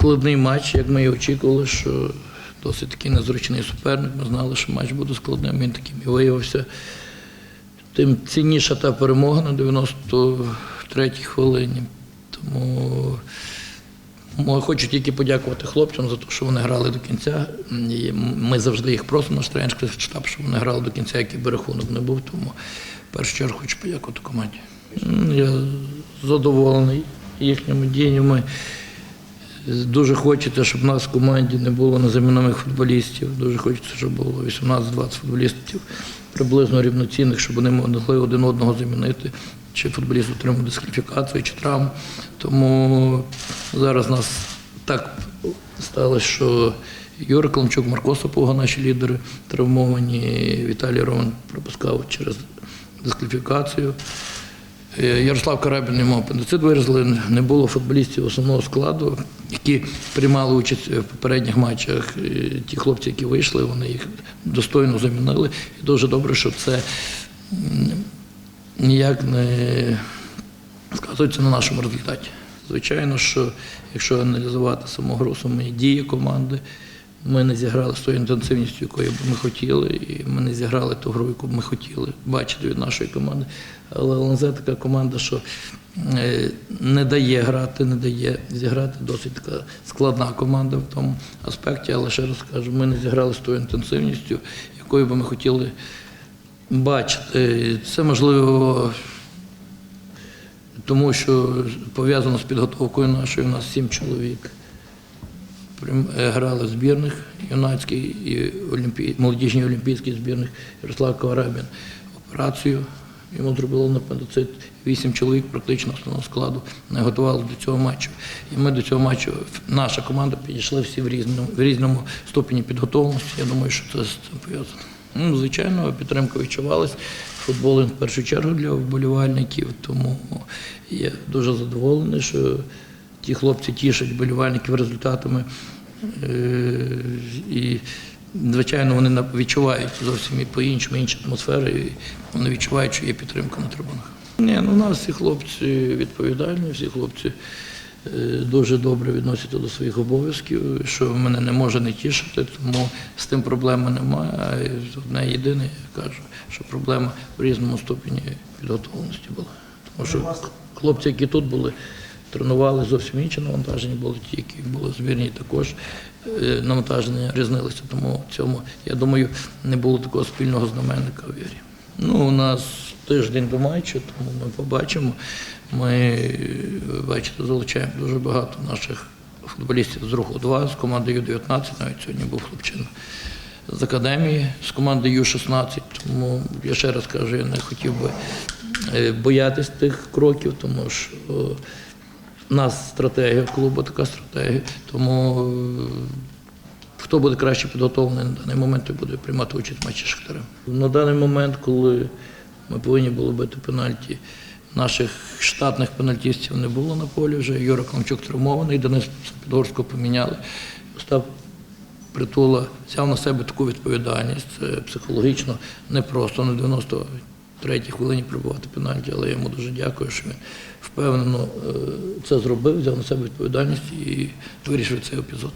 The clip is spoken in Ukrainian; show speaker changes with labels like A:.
A: складний матч, як ми і очікували, що досить такий незручний суперник. Ми знали, що матч буде складним, він таким і виявився. Тим цінніша та перемога на 93-й хвилині. Тому Хочу тільки подякувати хлопцям за те, що вони грали до кінця. Ми завжди їх просимо, наш тренерський штаб, щоб вони грали до кінця, який би рахунок не був. Тому в першу чергу хочу подякувати команді. Я задоволений їхніми діями. Дуже хочеться, щоб в нас в команді не було незамінових футболістів. Дуже хочеться, щоб було 18-20 футболістів приблизно рівноцінних, щоб вони могли один одного замінити. Чи футболіст отримав дискваліфікацію, чи травму. Тому зараз нас так сталося, що Юра Каланчук, Марко Сапога, наші лідери травмовані. Віталій Роман пропускав через дискваліфікацію. Е, Ярослав Карабін не мав апендицит виразили, не було футболістів основного складу, які приймали участь в попередніх матчах. Е, Ті хлопці, які вийшли, вони їх достойно замінили. І дуже добре, що це ніяк не сказується на нашому результаті. Звичайно, що якщо аналізувати саму гру, самі дії команди, ми не зіграли з тою інтенсивністю, якою ми хотіли, і ми не зіграли ту гру, яку ми хотіли бачити від нашої команди. Але ЛНЗ така команда, що е, не дає грати, не дає зіграти. Досить така складна команда в тому аспекті. Але ще раз кажу, ми не зіграли з тою інтенсивністю, якою би ми хотіли бачити. Це можливо тому що пов'язано з підготовкою нашою, у нас сім чоловік е, грали в збірних юнацькій і олімпі... молодіжній олімпійській збірних Ярослав Коварабін операцію. Йому зробили апендицит. Вісім чоловік практично основного складу не готували до цього матчу. І ми до цього матчу, наша команда підійшли всі в різному, в різному ступені підготовленості. Я думаю, що це з цим пов'язано. Ну, звичайно, підтримка відчувалась. Футбол в першу чергу для вболівальників, тому я дуже задоволений, що ті хлопці тішать вболівальників результатами. Е, І, звичайно, вони відчувають зовсім і по-іншому, інші атмосфери, і вони відчувають, що є підтримка на трибунах. Ні, ну у нас всі хлопці відповідальні, всі хлопці е, дуже добре відносяться до своїх обов'язків, що мене не може не тішити, тому з тим проблеми немає. А Одне єдине, я кажу, що проблема в різному ступені підготовленості була. Тому що хлопці, які тут були, тренували зовсім інші навантаження, були ті, які були в збірні, також е, навантаження різнилися. Тому в цьому, я думаю, не було такого спільного знаменника у вірі. Ну, у нас тиждень до матчу, тому ми побачимо. Ми, е, бачите, залучаємо дуже багато наших футболістів з руху 2, з команди Ю-19, навіть сьогодні був хлопчина з академії, з команди Ю-16. Тому я ще раз кажу, я не хотів би е, боятись тих кроків, тому що в нас стратегія клубу, така стратегія. Тому е, хто буде краще підготовлений на даний момент, той буде приймати участь в матчі Шахтаря. На даний момент, коли ми повинні були бити пенальті, наших штатних пенальтістів не було на полі вже. Юра Кламчук травмований, Денис Підгорського поміняли. Остап Притула взяв на себе таку відповідальність. Це психологічно непросто на 93-й хвилині прибувати пенальті, але я йому дуже дякую, що він впевнено е, це зробив, взяв на себе відповідальність і вирішив цей епізод.